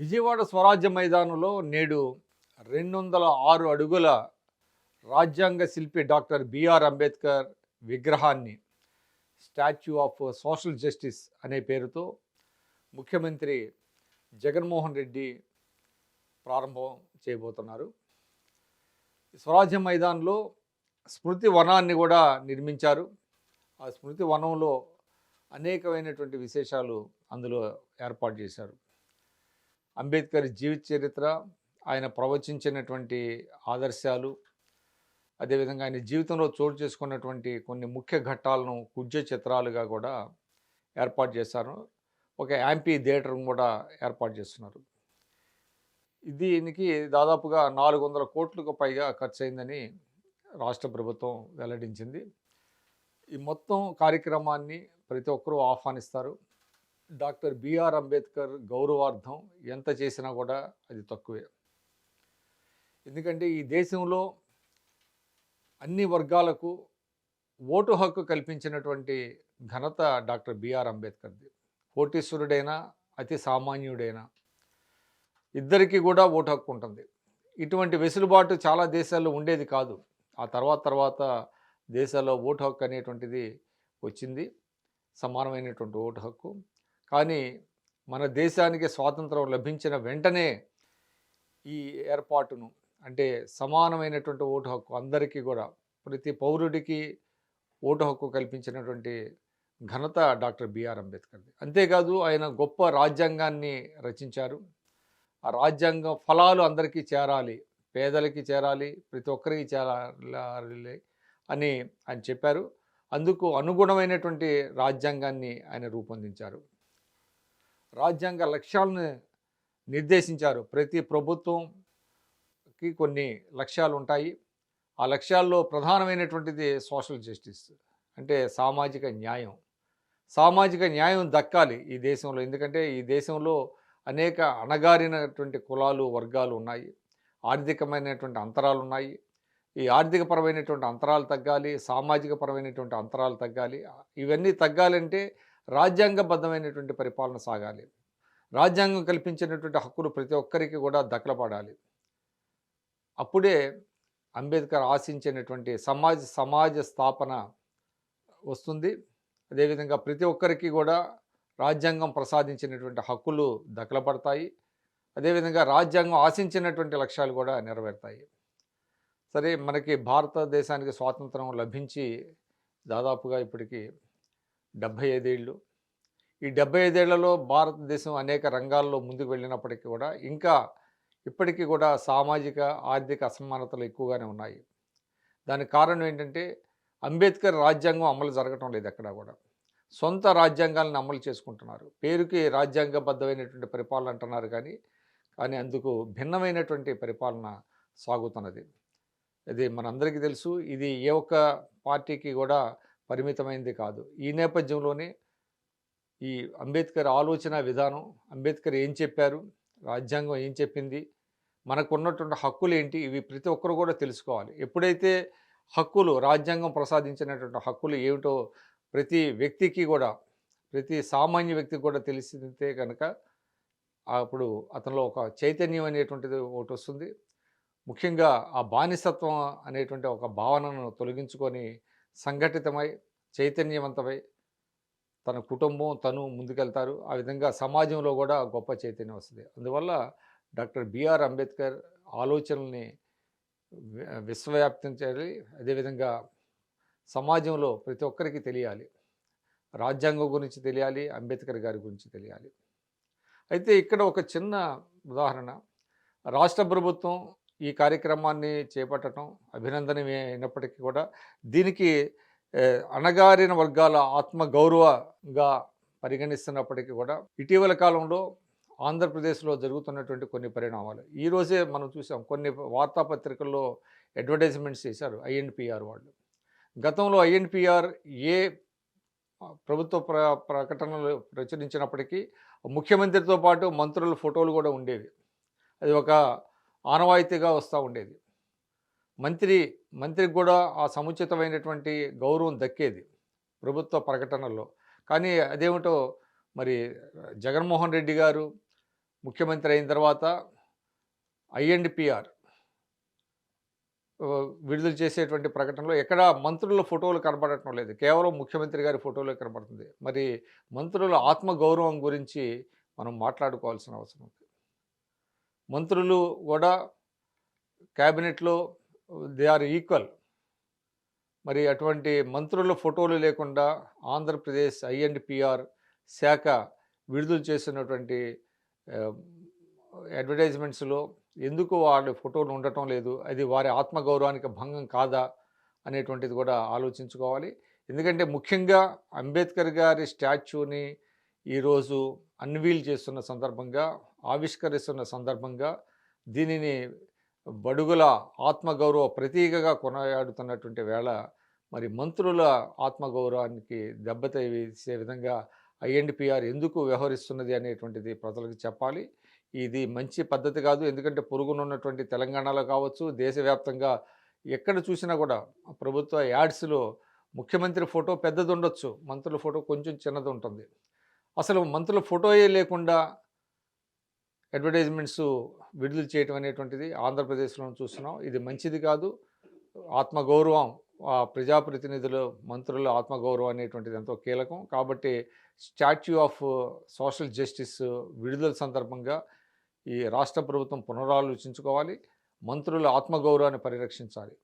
విజయవాడ స్వరాజ్య మైదానంలో నేడు రెండు వందల ఆరు అడుగుల రాజ్యాంగ శిల్పి డాక్టర్ బిఆర్ అంబేద్కర్ విగ్రహాన్ని స్టాచ్యూ ఆఫ్ సోషల్ జస్టిస్ అనే పేరుతో ముఖ్యమంత్రి జగన్మోహన్ రెడ్డి ప్రారంభం చేయబోతున్నారు. స్వరాజ్య మైదాన్లో స్మృతి వనాన్ని కూడా నిర్మించారు. ఆ స్మృతి వనంలో అనేకమైనటువంటి విశేషాలు అందులో ఏర్పాటు చేశారు. అంబేద్కర్ జీవిత చరిత్ర ఆయన ప్రవచించినటువంటి ఆదర్శాలు అదేవిధంగా ఆయన జీవితంలో చోటు చేసుకున్నటువంటి కొన్ని ముఖ్య ఘట్టాలను కుడ్య చిత్రాలుగా కూడా ఏర్పాటు చేశారు. ఒక యాంపీ థియేటర్ కూడా ఏర్పాటు చేస్తున్నారు. దీనికి దాదాపుగా నాలుగు వందల కోట్లకు పైగా ఖర్చు అయిందని రాష్ట్ర ప్రభుత్వం వెల్లడించింది. ఈ మొత్తం కార్యక్రమాన్ని ప్రతి ఒక్కరూ ఆహ్వానిస్తారు. డాక్టర్ బిఆర్ అంబేద్కర్ గౌరవార్థం ఎంత చేసినా కూడా అది తక్కువే. ఎందుకంటే ఈ దేశంలో అన్ని వర్గాలకు ఓటు హక్కు కల్పించినటువంటి ఘనత డాక్టర్ బిఆర్ అంబేద్కర్ది. కోటీశ్వరుడైనా అతి సామాన్యుడైనా ఇద్దరికీ కూడా ఓటు హక్కు ఉంటుంది. ఇటువంటి వెసులుబాటు చాలా దేశాల్లో ఉండేది కాదు. ఆ తర్వాత తర్వాత దేశాల్లో ఓటు హక్కు అనేటువంటిది వచ్చింది. సమానమైనటువంటి ఓటు హక్కు. కానీ మన దేశానికి స్వాతంత్రం లభించిన వెంటనే ఈ ఏర్పాటును అంటే సమానమైనటువంటి ఓటు హక్కు అందరికీ కూడా ప్రతి పౌరుడికి ఓటు హక్కు కల్పించినటువంటి ఘనత డాక్టర్ బిఆర్ అంబేద్కర్ది. అంతేకాదు ఆయన గొప్ప రాజ్యాంగాన్ని రచించారు. ఆ రాజ్యాంగ ఫలాలు అందరికీ చేరాలి పేదలకి చేరాలి ప్రతి ఒక్కరికి చేరాలి అని ఆయన చెప్పారు. అందుకు అనుగుణమైనటువంటి రాజ్యాంగాన్ని ఆయన రూపొందించారు. రాజ్యాంగ లక్ష్యాలను నిర్దేశించారు. ప్రతి ప్రభుత్వంకి కొన్ని లక్ష్యాలు ఉంటాయి ఆ లక్ష్యాల్లో ప్రధానమైనటువంటిది సోషల్ జస్టిస్ అంటే సామాజిక న్యాయం. సామాజిక న్యాయం దక్కాలి ఈ దేశంలో ఎందుకంటే ఈ దేశంలో అనేక అణగారినటువంటి కులాలు వర్గాలు ఉన్నాయి. ఆర్థికమైనటువంటి అంతరాలు ఉన్నాయి ఈ ఆర్థికపరమైనటువంటి అంతరాలు తగ్గాలి సామాజిక పరమైనటువంటి అంతరాలు తగ్గాలి. ఇవన్నీ తగ్గాలంటే రాజ్యాంగబద్ధమైనటువంటి పరిపాలన సాగాలి. రాజ్యాంగం కల్పించినటువంటి హక్కులు ప్రతి ఒక్కరికి కూడా దక్కలపడాలి అప్పుడే అంబేద్కర్ ఆశించినటువంటి సమాజ సమాజ స్థాపన వస్తుంది. అదేవిధంగా ప్రతి ఒక్కరికి కూడా రాజ్యాంగం ప్రసాదించినటువంటి హక్కులు దక్కలపడతాయి అదేవిధంగా రాజ్యాంగం ఆశించినటువంటి లక్ష్యాలు కూడా నెరవేరుతాయి. సరే మనకి భారతదేశానికి స్వాతంత్రం లభించి దాదాపుగా ఇప్పటికీ డెబ్భై ఐదేళ్ళు ఈ డెబ్బై ఐదేళ్ళలో భారతదేశం అనేక రంగాల్లో ముందుకు వెళ్ళినప్పటికీ కూడా ఇంకా ఇప్పటికీ కూడా సామాజిక ఆర్థిక అసమానతలు ఎక్కువగానే ఉన్నాయి. దానికి కారణం ఏంటంటే అంబేద్కర్ రాజ్యాంగం అమలు జరగటం లేదు ఎక్కడా కూడా. సొంత రాజ్యాంగాలను అమలు చేసుకుంటున్నారు. పేరుకి రాజ్యాంగబద్ధమైనటువంటి పరిపాలన అంటున్నారు కానీ కానీ అందుకు భిన్నమైనటువంటి పరిపాలన సాగుతున్నది. ఇది మనందరికీ తెలుసు. ఇది ఏ ఒక్క పార్టీకి కూడా పరిమితమైంది కాదు. ఈ నేపథ్యంలోనే ఈ అంబేద్కర్ ఆలోచన విధానం అంబేద్కర్ ఏం చెప్పారు రాజ్యాంగం ఏం చెప్పింది మనకు ఉన్నటువంటి హక్కులు ఏంటి ఇవి ప్రతి ఒక్కరు కూడా తెలుసుకోవాలి. ఎప్పుడైతే హక్కులు రాజ్యాంగం ప్రసాదించినటువంటి హక్కులు ఏమిటో ప్రతి వ్యక్తికి కూడా ప్రతి సామాన్య వ్యక్తికి కూడా తెలిసితే కనుక అప్పుడు అతనిలో ఒక చైతన్యం అనేటువంటిది ఒకటి వస్తుంది. ముఖ్యంగా ఆ బానిసత్వం అనేటువంటి ఒక భావనను తొలగించుకొని సంఘటితమై చైతన్యవంతమై తన కుటుంబం తను ముందుకెళ్తారు. ఆ విధంగా సమాజంలో కూడా గొప్ప చైతన్యం వస్తుంది. అందువల్ల డాక్టర్ బిఆర్ అంబేద్కర్ ఆలోచనల్ని విశ్వవ్యాప్తం చేయాలి. అదేవిధంగా సమాజంలో ప్రతి ఒక్కరికి తెలియాలి. రాజ్యాంగం గురించి తెలియాలి అంబేద్కర్ గారి గురించి తెలియాలి. అయితే ఇక్కడ ఒక చిన్న ఉదాహరణ. రాష్ట్ర ప్రభుత్వం ఈ కార్యక్రమాన్ని చేపట్టడం అభినందనమే అయినప్పటికీ కూడా దీనికి అణగారిన వర్గాల ఆత్మగౌరవంగా పరిగణిస్తున్నప్పటికీ కూడా ఇటీవల కాలంలో ఆంధ్రప్రదేశ్లో జరుగుతున్నటువంటి కొన్ని పరిణామాలు. ఈరోజే మనం చూసాం కొన్ని వార్తాపత్రికల్లో అడ్వర్టైజ్మెంట్స్ చేశారు ఐఎన్పిఆర్ వాళ్ళు. గతంలో ఐఎన్పిఆర్ ఏ ప్రభుత్వ ప్ర ప్రకటనలు ప్రచురించినప్పటికీ ముఖ్యమంత్రితో పాటు మంత్రుల ఫోటోలు కూడా ఉండేవి. అది ఒక ఆనవాయితీగా వస్తూ ఉండేది. మంత్రి మంత్రికి కూడా ఆ సముచితమైనటువంటి గౌరవం దక్కేది ప్రభుత్వ ప్రకటనల్లో. కానీ అదేమిటో మరి జగన్మోహన్ రెడ్డి గారు ముఖ్యమంత్రి అయిన తర్వాత ఐఎండ్పిఆర్ విడుదల చేసేటువంటి ప్రకటనలో ఎక్కడ మంత్రుల ఫోటోలు కనబడటం లేదు. కేవలం ముఖ్యమంత్రి గారి ఫోటోలే కనబడుతుంది. మరి మంత్రుల ఆత్మగౌరవం గురించి మనం మాట్లాడుకోవాల్సిన అవసరం ఉంది. మంత్రులు కూడా క్యాబినెట్లో దే ఆర్ ఈక్వల్. మరి అటువంటి మంత్రుల ఫోటోలు లేకుండా ఆంధ్రప్రదేశ్ ఐఎండ్పిఆర్ శాఖ విడుదల చేసినటువంటి అడ్వర్టైజ్మెంట్స్లో ఎందుకు వాళ్ళ ఫోటోలు ఉండటం లేదు? అది వారి ఆత్మగౌరవానికి భంగం కాదా? అనేటువంటిది కూడా ఆలోచించుకోవాలి. ఎందుకంటే ముఖ్యంగా అంబేద్కర్ గారి స్టాచ్యూని ఈరోజు అన్వీల్ చేస్తున్న సందర్భంగా ఆవిష్కరిస్తున్న సందర్భంగా దీనిని బడుగుల ఆత్మగౌరవ ప్రతీకగా కొనయాడుతున్నటువంటి వేళ మరి మంత్రుల ఆత్మగౌరవానికి దెబ్బతీసే విధంగా ఐఎన్డిపిఆర్ ఎందుకు వ్యవహరిస్తున్నది అనేటువంటిది ప్రజలకు చెప్పాలి. ఇది మంచి పద్ధతి కాదు. ఎందుకంటే పొరుగునున్నటువంటి తెలంగాణలో కావచ్చు దేశవ్యాప్తంగా ఎక్కడ చూసినా కూడా ప్రభుత్వ యాడ్స్లో ముఖ్యమంత్రి ఫోటో పెద్దది ఉండొచ్చు మంత్రుల ఫోటో కొంచెం చిన్నది ఉంటుంది అసలు మంత్రుల ఫోటోయే లేకుండా అడ్వర్టైజ్మెంట్స్ విడుదల చేయటం అనేటువంటిది ఆంధ్రప్రదేశ్లో చూస్తున్నాం. ఇది మంచిది కాదు. ఆత్మగౌరవం ఆ ప్రజాప్రతినిధులు మంత్రుల ఆత్మగౌరవం అనేటువంటిది ఎంతో కీలకం. కాబట్టి స్టాచ్యూ ఆఫ్ సోషల్ జస్టిస్ విడుదల సందర్భంగా ఈ రాష్ట్ర ప్రభుత్వం పునరాలోచించుకోవాలి. మంత్రుల ఆత్మగౌరవాన్ని పరిరక్షించాలి.